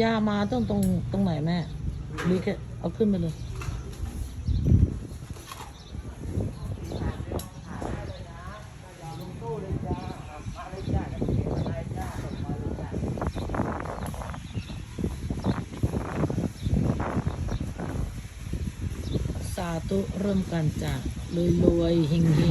ยามาต้องตรงตรงไหนแม่รีแค่เอาขึ้นไปเลยาธุเริ่มกันจากรวยรวยๆเฮงเฮ